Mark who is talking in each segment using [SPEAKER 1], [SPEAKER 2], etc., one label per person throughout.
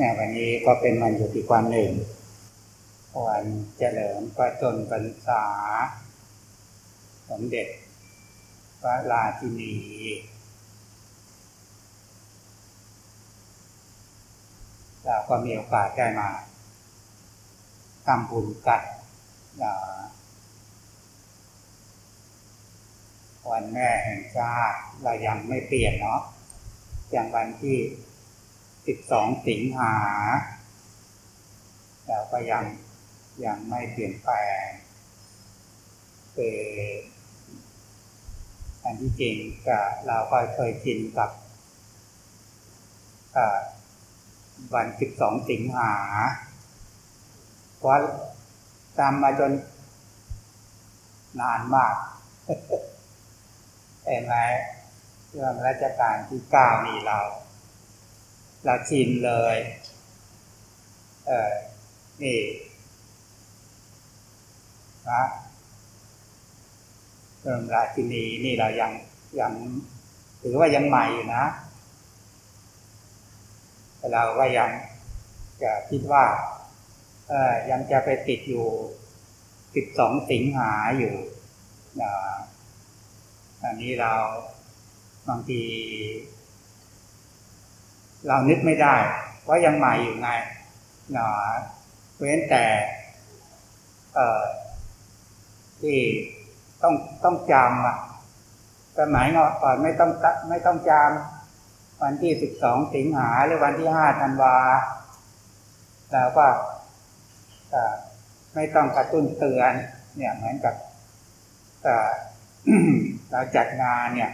[SPEAKER 1] เนี่ยวันนี้ก็เป็นวันหยุดอีกวันหนึ่ง วันเจริญพระชนพรรษา สมเด็จพระราชินี เราก็มีโอกาสได้มาทำบุญกันวันแม่แห่งชาติเรายังไม่เปลี่ยนเนาะอย่างวันที่ 12 สิงหาเราก็ยังยังไม่เปลี่ยนแปลงคืออันที่จริงก็เราก็เคยชินกับวัน 12 สิงหาเพราะตามมาจนนานมากเห็นไหมเรื่องราชการที่เก้านี่เรา เราชินเลย เออนี่นะเริ่มราชินีนี่เรายังยังถือว่ายังใหม่อยู่นะแต่เราก็ยังจะคิดว่า เออยังจะไปติดอยู่สิบสองสิงหาอยู่นะอันนี้เราบางที เรานึกไม่ได้ว่ายังใหม่อยู่ไงหนาเว้นแต่เอ่อที่ต้องต้องจำอะสมัยก่อนไม่ต้องไม่ต้องจำวันที่สิบสองสิงหาหรือวันที่ห้าธันวาเราก็ไม่ต้องกระตุ้นเตือน เนี่ยเหมือนกับเราจัดงานเนี่ย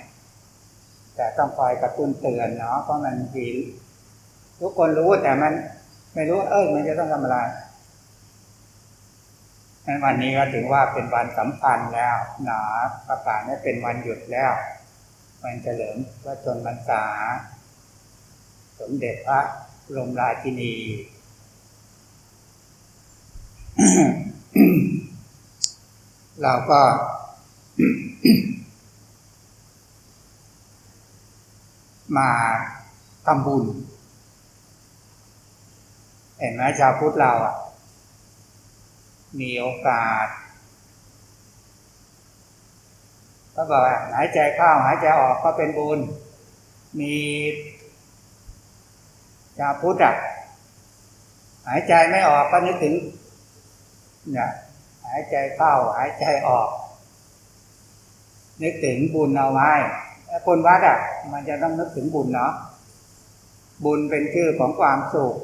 [SPEAKER 1] แต่ต้องคอยกระตุ้นเตือนเนาะเพราะมันทีทุกคนรู้แต่มัน ไม่รู้ เออมันจะต้องทำอะไรนั้นวันนี้ก็ถือว่าเป็นวันสำคัญแล้วหนาประกาศให้เป็นวันหยุดแล้ววันเฉลิมพระชนมพรรษา สมเด็จพระบรมราชินี เราก็ มาทำบุญ เห็นไหมชาวพุทธเราอะ มีโอกาสก็บอกหายใจเข้าหายใจออกก็เป็นบุญ มีชาวพุทธอะหายใจไม่ออกก็นึกถึงเนี่ยหายใจเข้าหายใจออก นึกถึงบุญเอาไว้ คนวัดอะ มันจะต้องนึกถึงบุญเนาะบุญเป็นชื่อของความสุข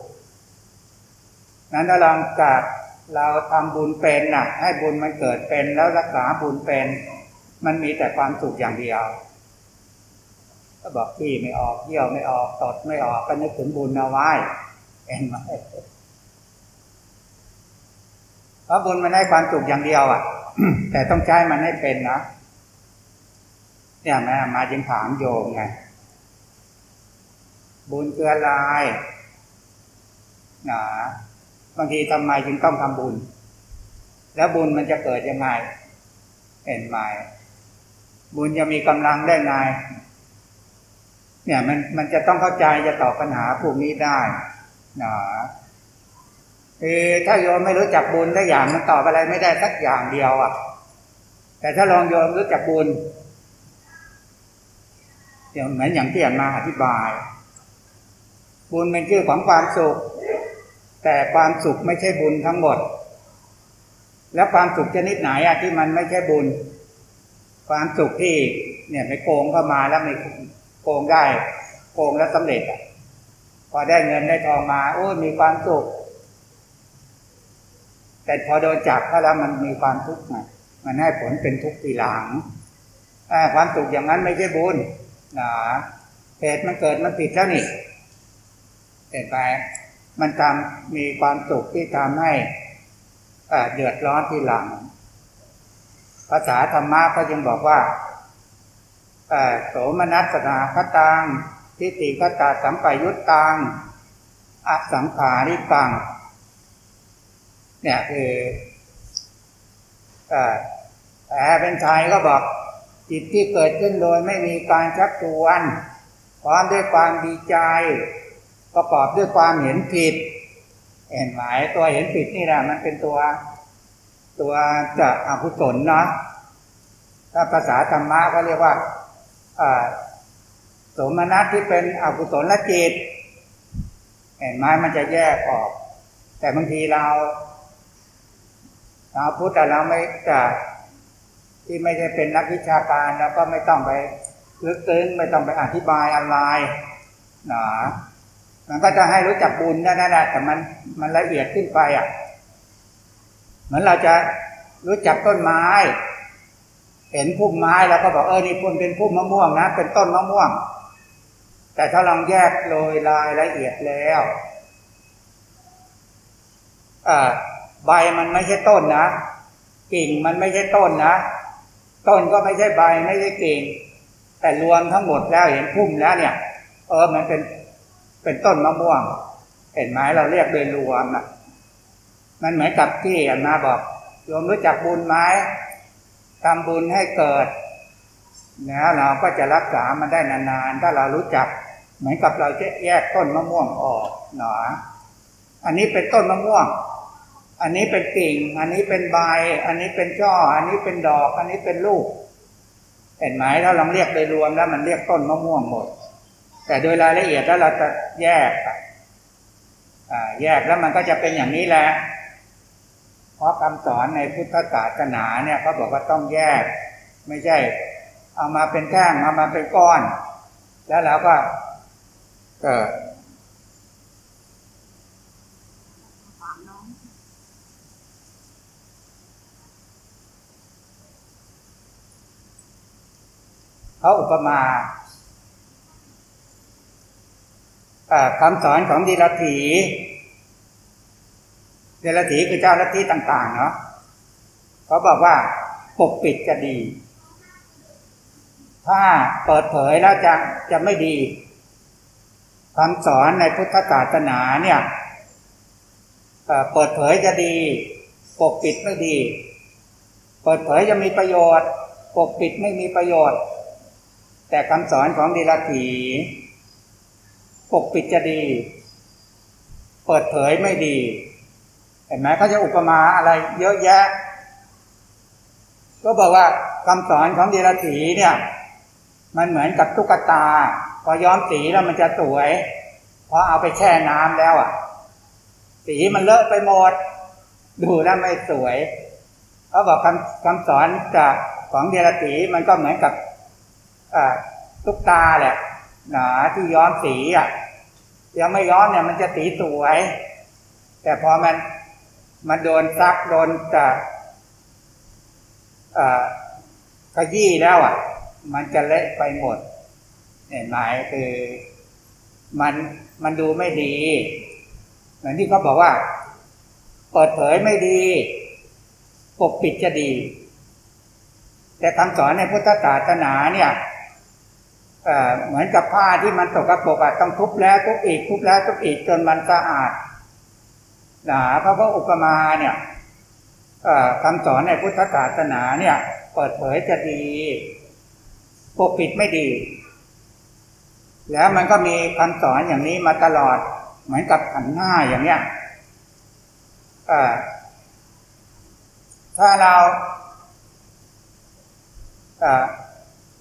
[SPEAKER 1] นั้นถ้าลองกัดเราทำบุญเป็นน่ะ ให้บุญมันเกิดเป็นแล้วรักษาบุญเป็น มันมีแต่ความสุขอย่างเดียว ก็บอกที่ไม่ออกเยี่ยวไม่ออกตดไม่ออกก็นึกถึงบุญเอาไว้เห็นไหมเพราะบุญมันให้ความสุขอย่างเดียวอะ แต่ต้องใช้มันให้เป็นนะ เนี่ยแม่มาจึงถามโยมไงบุญคืออะไรนะบางทีทำไมจึงต้องทำบุญ แล้วบุญมันจะเกิดยังไง เห็นไหมบุญจะมีกำลังได้ไง เนี่ยมันมันจะต้องเข้าใจจะตอบปัญหาพวกนี้ได้นะเออถ้าโยมไม่รู้จักบุญสักอย่างมันตอบอะไรไม่ได้สักอย่างเดียวอะ แต่ถ้าลองโยมรู้จักบุญ อย่างเหมือนอย่างที่อ่านมาอธิบาย บุญเป็นชื่อของความสุข แต่ความสุขไม่ใช่บุญทั้งหมด แล้วความสุขชนิดไหนอะที่มันไม่ใช่บุญ ความสุขที่เนี่ยไปโกงเข้ามาแล้วไม่โกงได้ โกงแล้วสำเร็จอะพอได้เงินได้ทองมาโอ้มีความสุข แต่พอโดนจับเขาแล้วมันมีความทุกข์มันให้ผลเป็นทุกข์ทีหลังความสุขอย่างนั้นไม่ใช่บุญ นะเหตุมันเกิดมันผิดแล้วนี่เห็นไหมมันทำมีความสุขที่ทำให้เดือดร้อนที่หลัง ภาษาธรรมะก็ยังบอกว่าโสมนัสนาคตังทิฏฐิกตาสัมปยุตตังอสังขาริกังเนี่ยคือแปลเป็นไทยก็บอก จิตที่เกิดขึ้นโดยไม่มีการชักชวนพร้อมด้วยความดีใจ ประกอบด้วยความเห็นผิดเห็นหมตัวเห็นผิดนี่แหละมันเป็นตัวตัวจะอกุศลเนาะถ้าภาษาธรรมะก็เรียกว่าอ่าโสมนัสที่เป็นอกุศละจิตเห็นไหมมันจะแยกออก แต่บางทีเราเราพุทธแต่เราไม่จะ ที่ไม่ได้เป็นนักวิชาการแล้วก็ไม่ต้องไปลึกซึ้งไม่ต้องไปอธิบายอะไรนามันก็จะให้รู้จักบุญนั่นแหละแต่มันมันละเอียดขึ้นไปอะ เหมือนเราจะรู้จักต้นไม้ เห็นพุ่มไม้แล้วก็บอกเออนี่พุ่มเป็นพุ่มมะม่วงนะเป็นต้นมะม่วง แต่ถ้าลองแยกโดยรายละเอียดแล้วใบมันไม่ใช่ต้นนะกิ่งมันไม่ใช่ต้นนะ ต้นก็ไม่ใช่ใบไม่ใช่เก่ง แต่รวมทั้งหมดแล้วเห็นพุ่มแล้วเนี่ย เออมันเป็นเป็นต้นมะม่วง เห็นไหมเราเรียกโดยรวมอะ มันเหมือนกับที่อนมาบอกโยมรู้จักบุญไหมทำบุญให้เกิดนะเราก็จะรักษามันได้นานๆ ถ้าเรารู้จัก เหมือนกับเราจะแยกต้นมะม่วงออกหนออันนี้เป็นต้นมะม่วง อันนี้เป็นกิ่ง อันนี้เป็นใบ อันนี้เป็นช่อ อันนี้เป็นดอก อันนี้เป็นลูก เห็นไหมถ้าลองเรียกโดยรวมแล้วมันเรียกต้นมะม่วงหมด แต่โดยรายละเอียดแล้วเราจะแยกแยกแล้วมันก็จะเป็นอย่างนี้แหละ เพราะคำสอนในพุทธศาสนาเนี่ยเขาบอกว่าต้องแยก ไม่ใช่ เอามาเป็นแท่งเอามาเป็นก้อน แล้วเราก็เกิด เขาอุปมาคำสอนของดีลถีเดลถีคือเจ้าลัทธิต่าง ๆ เนาะเขาบอกว่าปกปิดจะดี ถ้าเปิดเผยแล้วจะจะไม่ดีคำสอนในพุทธศาสนาเนี่ยเปิดเผยจะดี ปกปิดไม่ดี เปิดเผยจะมีประโยชน์ ปกปิดไม่มีประโยชน์ แต่คำสอนของดีลถีปกปิดจะดี เปิดเผยไม่ดี เห็นไหมเขาจะอุปมาอะไรเยอะแยะ ก็บอกว่าคำสอนของเดรัจฉีเนี่ย มันเหมือนกับตุ๊กตา พอย้อมสีแล้วมันจะสวยพอเอาไปแช่น้ำแล้วอะ สีมันเลอะไปหมด ดูแล้วไม่สวยเขาบอกคำคำสอนจากของเดรัจฉีมันก็เหมือนกับ ตุ๊กตาแหละหนาที่ย้อมสีอะยังไม่ย้อมเนี่ยมันจะสีสวย แต่พอมันมันโดนซักโดนจะขยี้แล้วอะ มันจะเละไปหมดเห็นไหมคือมันมันดูไม่ดีเหมือนที่เขาบอกว่า เปิดเผยไม่ดี ปกปิดจะดี แต่คำสอนในพุทธศาสนาเนี่ย เหมือนกับผ้าที่มันตกกระปรกอะต้องทุบแล้วทุบอีกทุบแล้วทุบอีกจนมันสะอาดนะเพราะว่าอุปมาเนี่ยคำสอนในพุทธศาสนาเนี่ย เปิดเผยจะดีปกปิดไม่ดี แล้วมันก็มีคำสอนอย่างนี้มาตลอด เหมือนกับขันห้าอย่างเนี้ยถ้าเรา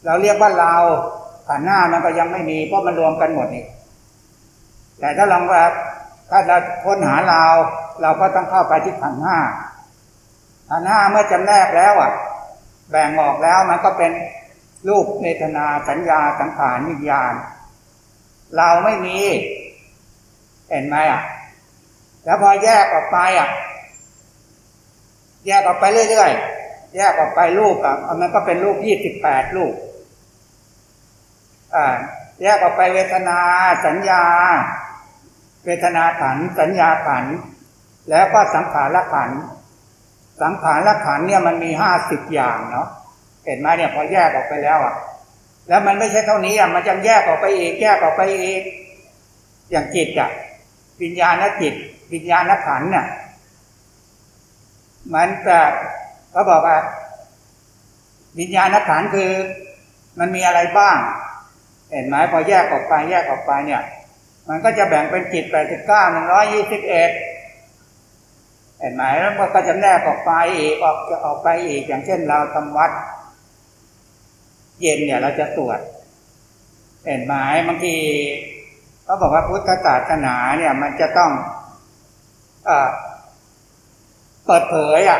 [SPEAKER 1] เราเรียกว่าเรา ขันห้ามันก็ยังไม่มีเพราะมันรวมกันหมดนี่แต่ถ้าลองว่าถ้าเราค้นหาเรา เราก็ต้องเข้าไปที่ขันห้าขันห้าเมื่อจำแนกแล้วอะ แบ่งออกแล้วมันก็เป็นรูปเนตนาสัญญาสังขารวิญญาณ เราไม่มี เห็นไหมอะ แล้วพอแยกออกไปอะ แยกออกไปเรื่อยๆแยกออกไปรูปอะมันก็เป็นรูปยี่สิบแปดรูป แยกออกไปเวทนา สัญญา เวทนาขันสัญญาขันแล้วก็สังขารขันสังขารละขันเนี่ยมันมีห้าสิบอย่างเนาะเห็นไหมเนี่ยพอแยกออกไปแล้วอะ แล้วมันไม่ใช่เท่านี้อะมันจะแยกออกไปอีกแยกออกไปอีกอย่างจิตอะวิญญาณจิตวิญญาณขันเนี่ยมันจะเขาบอกว่าวิญญาณขันคือ มันมีอะไรบ้าง เห็นไหมพอแยกออกไปแยกออกไปเนี่ย มันก็จะแบ่งเป็นจิตแปดสิบเก้าหนึ่งร้อยยี่สิบเอ็ดเห็นไหมแล้วมันก็จะแนกออกไปอีกออกจะออกไปอีกอย่างเช่นเราทำวัด เย็นเนี่ยเราจะตรวจเห็นไหมบางทีเขาบอกว่าพุทธศาสนาเนี่ยมันจะต้องเออเปิดเผยอะ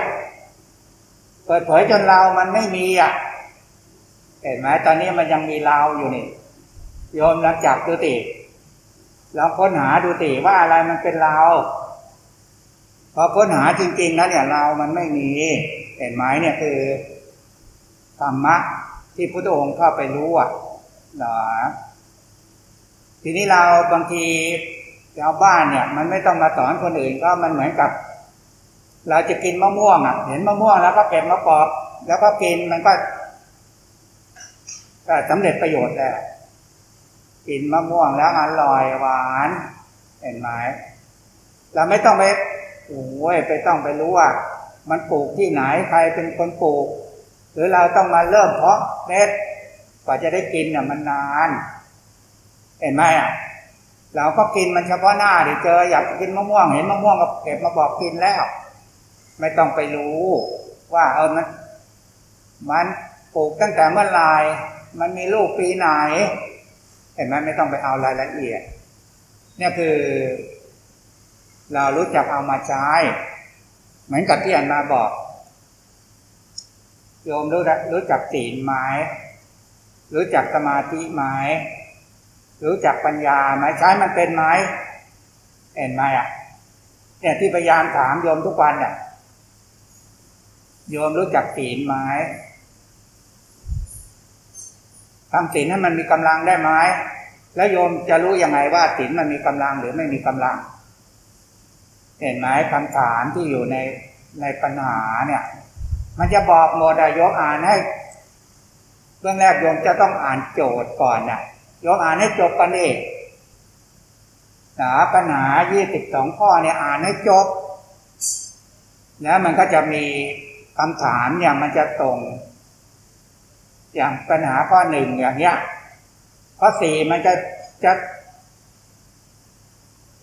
[SPEAKER 1] เปิดเผยจนเรามันไม่มีอะ เห็นไหมตอนนี้มันยังมีเราอยู่นี่ โยมลองจับดูติลองค้นหาดูติว่าอะไรมันเป็นเราพอค้นหาจริงๆแล้วเนี่ยเรามันไม่มีเห็นไหมเนี่ยคือธรรมะที่พุทธองค์เข้าไปรู้อะหรอทีนี้เราบางทีชาวบ้านเนี่ย มันไม่ต้องมาสอนคนอื่นก็มันเหมือนกับ เราจะกินมะม่วงอะ เห็นมะม่วงแล้วก็เก็บมาปอก แล้วก็กินมันก็ก็สำเร็จประโยชน์แล้ว กินมะม่วงแล้วอร่อยหวาน เห็นไหมเราไม่ต้องไปโอ้ยไปต้องไปรู้ว่า มันปลูกที่ไหนใครเป็นคนปลูก หรือเราต้องมาเริ่มเพาะเม็ดกว่าจะได้กินเนี่ยมันนาน เห็นไหมอะเราก็กินมันเฉพาะหน้าดิเจออยากกินมะม่วง เห็นมะม่วงก็เก็บมาบอกกินแล้ว ไม่ต้องไปรู้ ว่าเออมัน มันปลูกตั้งแต่เมื่อไรมันมีลูกปีไหน ห็นไหมไม่ต้องไปเอารายละเอียด เนี่ยคือ เรารู้จักเอามาใช้ เหมือนกับที่อันมาบอก โยมรู้รู้จักศีลไหมรู้จักสมาธิไหมรู้จักปัญญาไหมใช้มันเป็นไหมเห็นไหมอะเนี่ยที่พยายามถามโยมทุกวันเนี่ยโยมรู้จักศีลไหม ทำศีลให้มันมีกำลังได้ไหมแล้วโยมจะรู้ยังไงว่าศีลมันมีกำลังหรือไม่มีกำลัง เห็นไหมคำถามที่อยู่ในในปัญหาเนี่ย มันจะบอกโมดายกอ่านให้เบื้องแรกโยมจะต้องอ่านโจทย์ก่อนน่ะโยมอ่านให้จบกันเองนะปัญหายี่สิบสองข้อเนี่ยอ่านให้จบ แล้วมันก็จะมีคำถามเนี่ยมันจะตรง อย่างปัญหาข้อหนึ่งอย่างเนี้ยข้อสี่มันจะจะ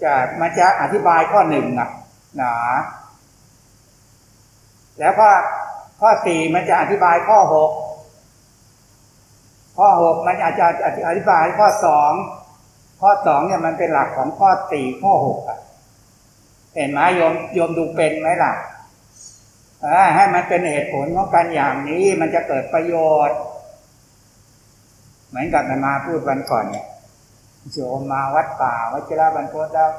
[SPEAKER 1] จะมันจะอธิบายข้อหนึ่งอะนะแล้วก็ข้อสี่มันจะอธิบายข้อหกข้อหกมันอาจจะอธิบายข้อสองข้อสองเนี่ยมันเป็นหลักของข้อสี่ข้อหกอะเห็นไหมโยมโยมดูเป็นไหมล่ะให้มันเป็นเหตุผลของกันอย่างนี้มันจะเกิดประโยชน์ เหมือนกับมาพูดวันก่อนเนี่ยโยมมาวัดป่าวัชิระบรรพตแล้ว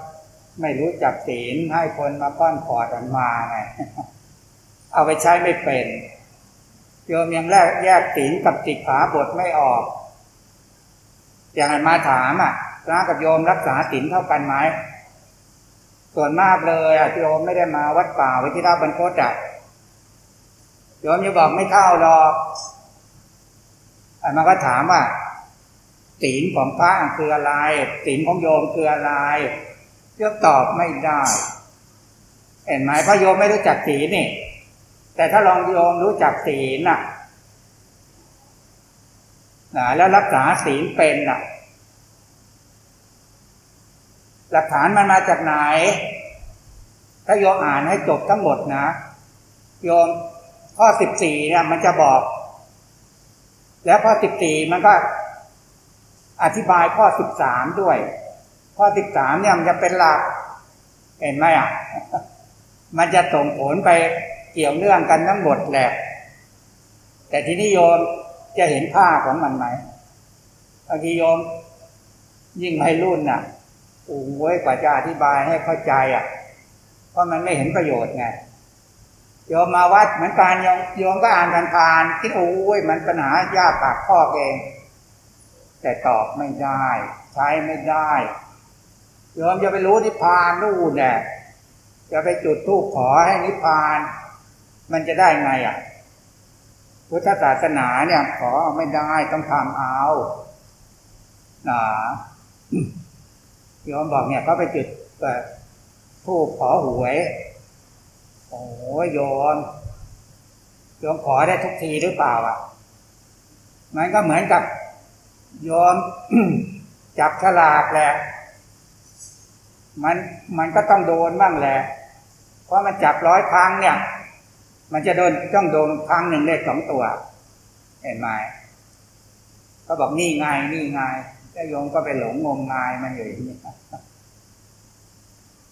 [SPEAKER 1] ไม่รู้จักศีลให้คนมาป้อนขอดอันมาไงเอาไปใช้ไม่เป็นโยมยังแรกแยกศีลกับติดขาบทไม่ออก อย่างมาถามอะพระกับโยมรักษาศีลเท่ากันไหมส่วนมากเลยอะโยมไม่ได้มาวัดป่าวิทิราบรรพตอะโยมจะบอกไม่เท่าหรอก อันมาก็ถามว่าศีลของพระคืออะไรศีลของโยมคืออะไรโยมตอบไม่ได้เห็นไหมพระโยมไม่รู้จักศีลนี่ แต่ถ้าลองโยมรู้จักศีลน่ะนะแล้วรักษาศีลเป็นน่ะ หลักฐานมันมาจากไหน ถ้าโยมอ่านให้จบทั้งหมดนะ โยมข้อสิบสี่เนี่ยมันจะบอก แล้วข้อสิบสี่มันก็อธิบายข้อสิบสามด้วย ข้อสิบสามเนี่ยมันจะเป็นหลัก เห็นไหมอะ มันจะส่งผลไปเกี่ยวเนื่องกันทั้งหมดแหละ แต่ทีนี้โยมจะเห็นค่าของมันไหมบางทีโยม ยิ่งให้รุ่นน่ะโอ้ยกว่าจะอธิบายให้เข้าใจอะ เพราะมันไม่เห็นประโยชน์ไง โยมมาวัดเหมือนกันโยมโยมก็อ่านผ่านๆคิดโอ้ยมันปัญหายากปากข้อเอง แต่ตอบไม่ได้ ใช้ไม่ได้โยมจะไปรู้นิพพานนู่นเนี่ยจะไปจุดทูปขอให้นิพพาน มันจะได้ไงอะพุทธศาสนาเนี่ย ขอไม่ได้ต้องทำเอานะโยมบอกเนี่ยเขาไปจุดแบบผู้ขอหวย โอ้ยโยมโยมขอได้ทุกทีหรือเปล่าอะมันก็เหมือนกับโยมจับฉลากแหละ มันมันก็ต้องโดนบ้างแหละ เพราะมันจับร้อยครั้งเนี่ย มันจะโดนต้องโดนครั้งหนึ่งได้สองตัว เห็นไหมก็บอกนี่ไงนี่ไงแล้วโยมก็ไปหลงงมงายมันอยู่อย่างนี้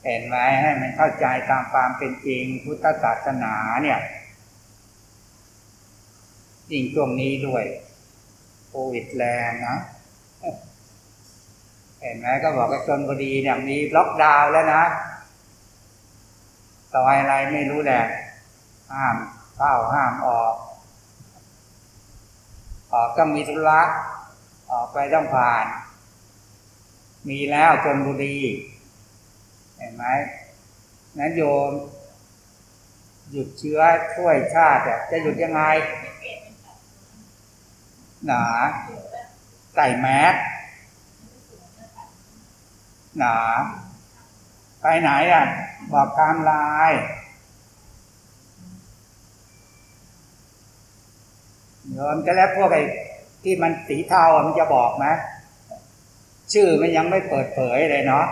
[SPEAKER 1] เห็นไหมให้มันเข้าใจตามความเป็นจริงพุทธศาสนาเนี่ยยิ่งช่วงนี้ด้วยโควิดแรงนะเห็นไหมก็บอกว่าชนบุรีเนี่ยมีล็อกดาวน์แล้วนะซอยอะไรไม่รู้แหละห้ามเข้าห้ามออก ออกก็มีธุระออกไปต้องผ่าน มีแล้วชนบุรี เห็นไหมนั้นโยม หยุดเชื้อช่วยชาติจะหยุดยังไง หนาใส่แมสหนาไปไหนอะ บอกไทม์ไลน์โยมจะแล้วพวกไอ้ที่มันสีเทามันจะบอกไหมชื่อมันยังไม่เปิดเผยเลยเนาะ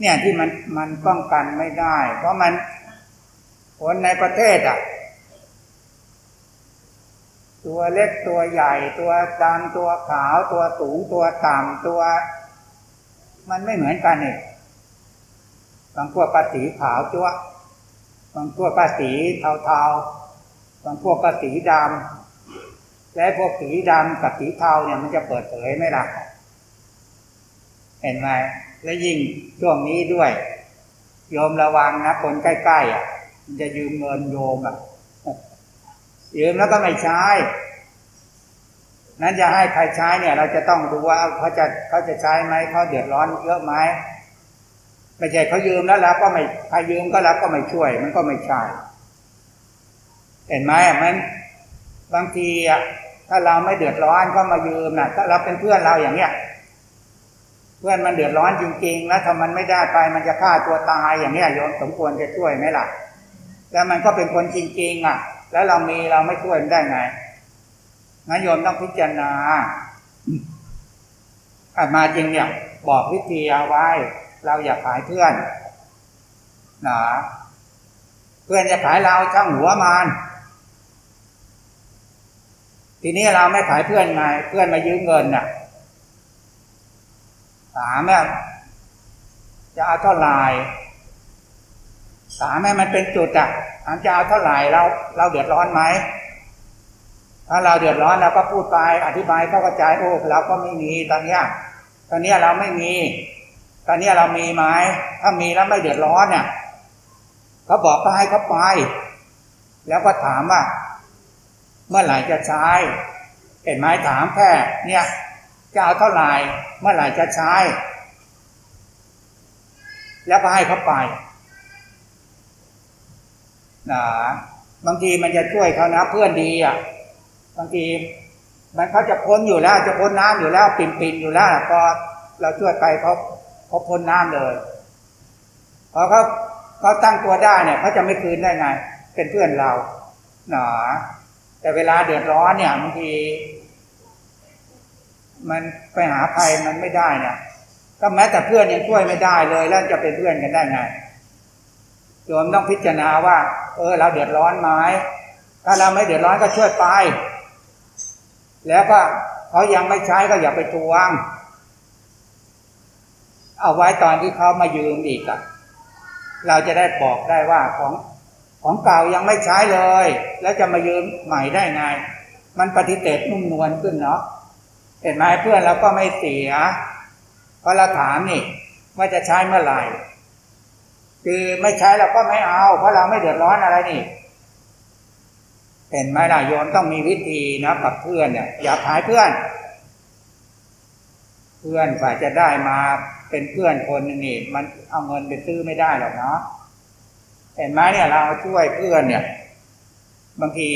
[SPEAKER 1] เนี่ยที่มันมันป้องกันไม่ได้ เพราะมันคนในประเทศอะ ตัวเล็กตัวใหญ่ ตัวดำตัวขาว ตัวสูงตัวต่ำตัว มันไม่เหมือนกันเนี่ยบางพวกก็สีขาวจ้วบางพวกก็สีเทาๆบางพวกก็สีดำและพวกสีดำกับสีเทาเนี่ยมันจะเปิดเผยไหมล่ะเห็นไหม และยิ่งช่วงนี้ด้วยโยมระวังนะคนใกล้ๆอะมันจะยืมเงินโยมอะยืมแล้วก็ไม่ใช้ นั้นจะให้ใครใช้เนี่ย เราจะต้องดูว่าเขาจะเขาจะใช้ไหมเขาเดือดร้อนเยอะไหมไม่ใช่เขายืมแล้วแล้วก็ไม่ใครยืมก็แล้วก็ไม่ช่วย มันก็ไม่ใช่เห็นไหมมันบางทีอะถ้าเราไม่เดือดร้อนก็มายืมนะถ้าเราเป็นเพื่อนเราอย่างเนี้ย เพื่อนมันเดือดร้อนจริงๆ แล้วถ้ามันไม่ได้ไปมันจะฆ่าตัวตายอย่างนี้โยมสมควรจะช่วยไหมล่ะ แล้วมันก็เป็นคนจริงๆอะ แล้วเรามีเราไม่ช่วยมันได้ไงงั้นโยมต้องพิจารณาอามาจริงเนี่ยบอกวิธีเอาไว้ เราอย่าขายเพื่อนนะเพื่อนจะขายเราช่างหัวมันทีนี้เราไม่ขายเพื่อนไงเพื่อนมายืมเงินน่ะ ถามแม่จะเอาเท่าไหร่ถามแม่มันเป็นจุดอะถามจะเอาเท่าไหร่เรา เราเดือดร้อนไหมถ้าเราเดือดร้อนเราก็พูดไปอธิบายเข้าใจโอ้เราก็ไม่มีตอนเนี้ย ตอนเนี้ยเราไม่มี ตอนเนี้ยเรามีไหมถ้ามีแล้วไม่เดือดร้อนเนี่ยเขาบอกก็ให้เขาไป แล้วก็ถามว่า เมื่อไหร่จะใช้เห็นไหมถามแค่เนี่ย จะเอาเท่าไหร่เมื่อไหร่จะใช้ แล้วก็ให้เขาไปนะบางทีมันจะช่วยเขานะเพื่อนดีอะ บางทีมันเขาจะพ้นอยู่แล้ว จะพ้นน้ำอยู่แล้ว ปิ่นปิ่นอยู่แล้วพอเราช่วยไปเขาเขาพ้นน้ำเลยพอเขาเขาตั้งตัวได้เนี่ยเขาจะไม่คืนได้ไง เป็นเพื่อนเราหนาแต่เวลาเดือดร้อนเนี่ยบางที มันไปหาใครมันไม่ได้เนี่ยก็แม้แต่เพื่อนยังช่วยไม่ได้เลย แล้วจะเป็นเพื่อนกันได้ไงโยมต้องพิจารณาว่า เออ เราเดือดร้อนไหมถ้าเราไม่เดือดร้อนก็ช่วยไป แล้วก็เขายังไม่ใช้ก็อย่าไปทวง เอาไว้ตอนที่เขามายืมอีกอะเราจะได้บอกได้ว่าของของเก่ายังไม่ใช้เลย แล้วจะมายืมใหม่ได้ไง มันปฏิเสธนุ่มนวลขึ้นเนาะ เห็นไหมเพื่อนเราก็ไม่เสีย เพราะเราถามนี่ว่าจะใช้เมื่อไหร่ คือไม่ใช้เราก็ไม่เอา เพราะเราไม่เดือดร้อนอะไรนี่ เห็นไหมล่ะโยมต้องมีวิธีนะกับเพื่อนเนี่ยอย่าขายเพื่อน เพื่อนฝ่ายจะได้มาเป็นเพื่อนคนนึงนี่มันเอาเงินไปซื้อไม่ได้หรอกเนาะเห็นไหมเนี่ยเราช่วยเพื่อนเนี่ย บางที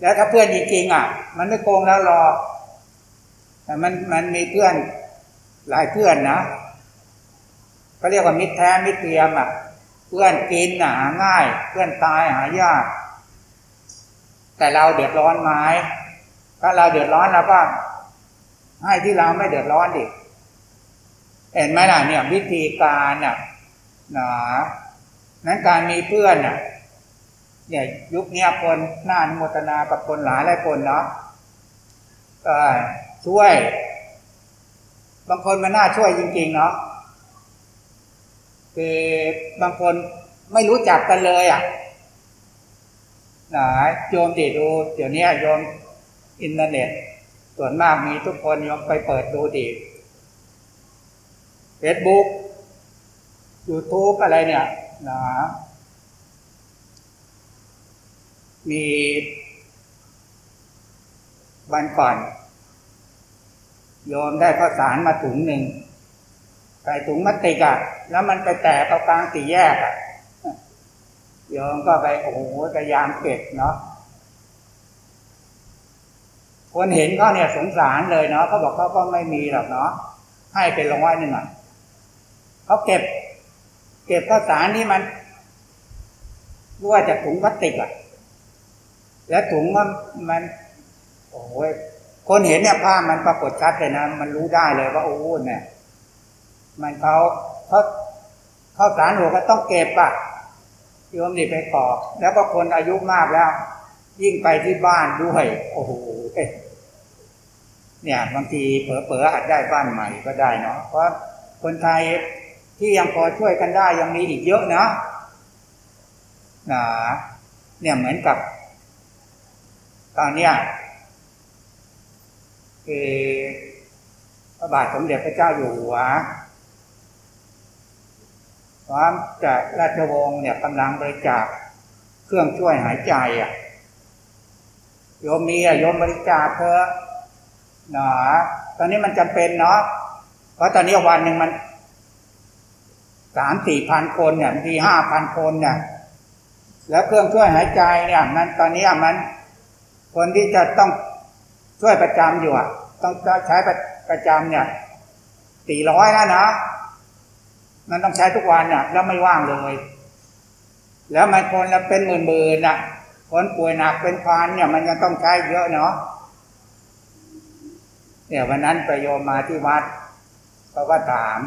[SPEAKER 1] แล้วถ้าเพื่อนจริงๆอะ มันไม่โกงแล้วหรอกแต่มันมันมีเพื่อนหลายเพื่อนนะเขาเรียกว่ามิตรแท้มิตรเทียมอะ เพื่อนกินหาง่าย เพื่อนตายหายาก แต่เราเดือดร้อนไหมถ้าเราเดือดร้อนเราก็ให้ที่เราไม่เดือดร้อนดิเห็นไหมล่ะเนี่ยวิธีการน่ะนะนั้นการมีเพื่อนน่ะ เนี่ยยุคนี้คนน่าอนุโมทนากับคนหลายหลายคนเนาะช่วย บางคนมันน่าช่วยจริง ๆ เนาะคือบางคนไม่รู้จักกันเลยอะนะโยมดิดู เดี๋ยวนี้โยมอินเทอร์เน็ต ส่วนมากมีทุกคนโยมไปเปิดดูดิเฟซบุ๊กยูทูบอะไรเนี่ยนะ มีวันก่อน โยมได้ข้าวสารมาถุงหนึ่งใส่ถุงมัตติกอะแล้วมันไปแตกเอากลางสี่แยกอะโยมก็ไปโอ้โหพยายามเก็บเนาะคนเห็นเขาเนี่ยสงสารเลยเนาะเขาบอกเขาก็ไม่มีหรอกเนาะให้เป็นร้อยหนึ่งอะเขาเก็บ เก็บข้าวสารที่มันรั่วจากถุงพลาสติกอะ แล้วถุงมันมันโอ้ยคนเห็นเนี่ยภาพมันปรากฏชัดเลยนะมันรู้ได้เลยว่าโอ้เนี่ยมันเขาเขาข้าวสารหัวก็ต้องเก็บอะโยมนี่ไปกอก แล้วก็คนอายุมากแล้ว ยิ่งไปที่บ้านด้วย โอ้โหเนี่ยบางทีเผลอๆอาจได้บ้านใหม่ก็ได้เนาะเพราะคนไทยที่ยังพอช่วยกันได้ยังมีอีกเยอะนะนะเนี่ยเหมือนกับ ตอนเนี้ยคือพระบาทสมเด็จพระเจ้าอยู่หัวพร้อมจากราชวงศ์เนี่ยกำลังบริจาคเครื่องช่วยหายใจอะโยมมีอะโยมบริจาคเถอะหนาตอนนี้มันจำเป็นเนาะเพราะตอนนี้วันหนึ่งมันสามสี่พันคนเนี่ยบางทีห้าพันคนเนี่ยแล้วเครื่องช่วยหายใจเนี่ย มันตอนนี้มัน คนที่จะต้องช่วยประจำอยู่อะ ต้องใช้ประจำเนี่ยสี่ร้อยแล้วนะมันต้องใช้ทุกวันเนี่ยแล้วไม่ว่างเลย แล้วมันคนละเป็นหมื่นๆน่ะคนป่วยหนักเป็นพันเนี่ยมันยังต้องใช้เยอะเนาะเนี่ยวันนั้นไปโยมมาที่วัดเขาก็ถาม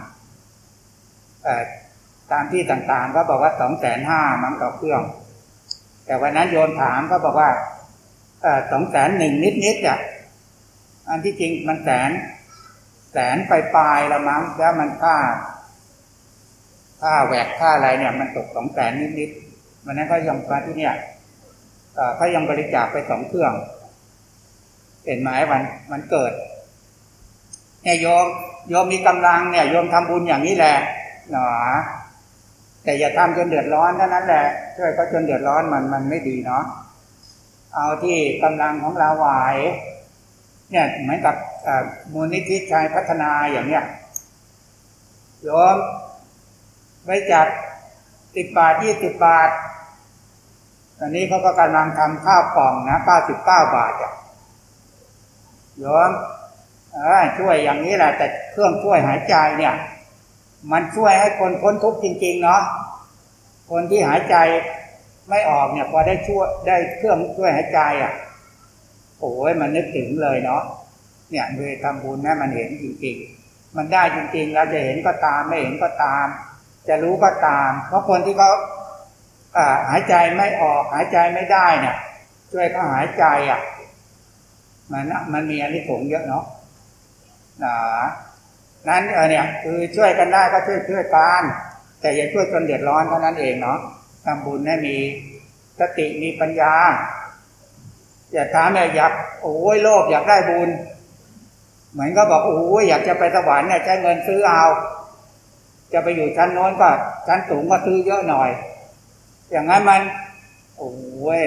[SPEAKER 1] ตามที่ต่างๆ ก็บอกว่าสองแสนห้ามันกับเครื่อง แต่วันนั้นโยมถามก็บอกว่า สองแสนหนึ่งนิดๆอะอันที่จริงมันแสน แสนไปปลายละมั้งแล้วมันค่า ค่าแหวกค่าอะไรเนี่ย มันตกสองแสนนิดๆวันนั้นก็ยังมาที่เนี่ยเขายังบริจาคไปสองเครื่องเห็นไหมวันมันเกิดเนี่ยโยมโยมมีกำลังเนี่ยโยมทำบุญอย่างนี้แหละหนอแต่อย่าทำจนเดือดร้อนเท่านั้นแหละช่วยเขาจนเดือดร้อนมันมันไม่ดีเนาะ เอาที่กำลังของเราไหวเนี่ยเหมือนกับมูลนิธิชายพัฒนาอย่างเนี้ยโยมไว้จัดสิบบาทยี่สิบบาท ตอนนี้เขาก็กำลังทำข้าวกล่องนะเก้าสิบเก้าบาทอะโยมช่วยอย่างนี้แหละแต่เครื่องช่วยหายใจเนี่ย มันช่วยให้คนพ้นทุกข์จริง ๆ เนาะคนที่หายใจ ไม่ออกเนี่ยพอได้ช่วยได้เครื่องช่วยหายใจอะโอ้ยมันนึกถึงเลยเนาะเนี่ยโดยทำบุญนะมันเห็นจริงๆ มันได้จริงๆเราจะเห็นก็ตามไม่เห็นก็ตาม จะรู้ก็ตาม เพราะคนที่เขาหายใจไม่ออกหายใจไม่ได้เนี่ยช่วยเขาหายใจอะมันมันมีอันนี้ผงเยอะเนาะนะนั้นเออเนี่ยคือช่วยกันได้ก็ช่วยช่วยกันแต่อย่าช่วยจนเดือดร้อนเท่านั้นเองเนาะ ทำบุญให้มีสติมีปัญญา อย่าถามอยากโอ้ยโลภอยากได้บุญ เหมือนก็บอกโอ้ยอยากจะไปสวรรค์เนี่ยใช้เงินซื้อเอา จะไปอยู่ชั้นโน้นก็ชั้นสูงก็ซื้อเยอะหน่อย อย่างนั้นมัน โอ้ย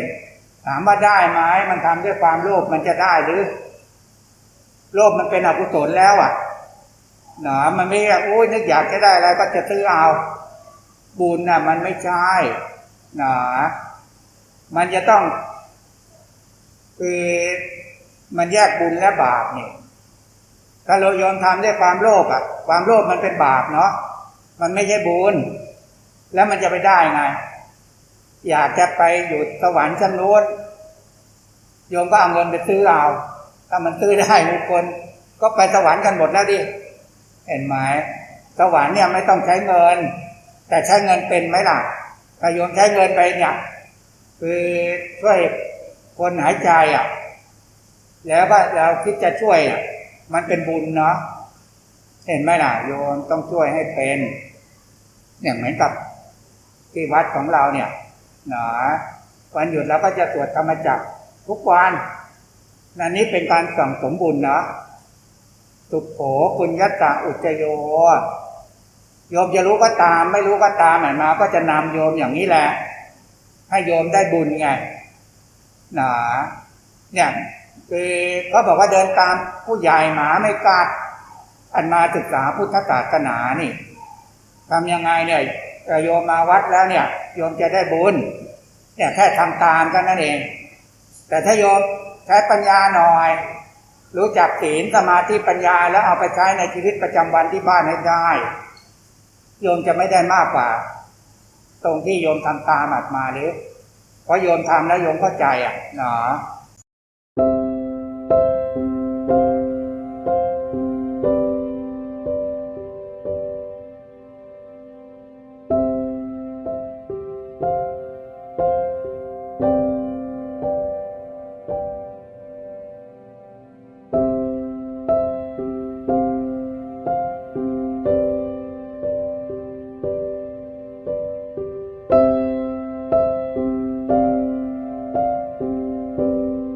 [SPEAKER 1] ถามว่าได้ไหมมันทำด้วยความโลภมันจะได้หรือ โลภมันเป็นอกุศลแล้วอะหนามันไม่โอ้ยนึกอยากจะได้อะไรก็จะซื้อเอา บุญน่ะมันไม่ใช่นามันจะต้องคือมันแยกบุญและบาปเนี่ยถ้าเรายอมทำด้วยความโลภอะ ความโลภมันเป็นบาปเนาะมันไม่ใช่บุญ แล้วมันจะไปได้ไง อยากจะไปอยู่สวรรค์ชั้นโน้นโยมก็เอาเงินไปซื้อเอาถ้ามันซื้อได้ทุกคน ก็ไปสวรรค์กันหมดแล้วดิเห็นไหมสวรรค์เนี่ยไม่ต้องใช้เงิน แต่ใช้เงินเป็นไหมล่ะถ้าโยมใช้เงินไปเนี่ยคือช่วยคนหายใจอะ แล้วว่าเราคิดจะช่วยอะ มันเป็นบุญเนาะเห็นไหมล่ะ โยมต้องช่วยให้เป็น เนี่ยเหมือนกับที่วัดของเราเนี่ยหนาวันหยุดเราก็จะตรวจธรรมจักรทุกวันนันนี้เป็นการสั่งสมบุญเนาะสุโขปุญญตะอุจโย โยมจะรู้ก็ตาม ไม่รู้ก็ตามหมายมา ก็จะนำโยมอย่างนี้แหละ ให้โยมได้บุญไงหนาเนี่ยคือเขาบอกว่าเดินตามผู้ใหญ่หมาไม่กัดอันมาศึกษาพุทธศาสนานี่ทำยังไงเนี่ยโยมมาวัดแล้วเนี่ย โยมจะได้บุญเนี่ยแค่ทำตามกันนั่นเอง แต่ถ้าโยมใช้ปัญญาหน่อย รู้จักศีลสมาธิปัญญาแล้วเอาไปใช้ในชีวิตประจำวันที่บ้านให้ได้ โยมจะไม่ได้มากกว่า ตรงที่โยมทำตามอัดมาหรือเพราะโยมทำแล้วโยมเข้าใจอะเนาะ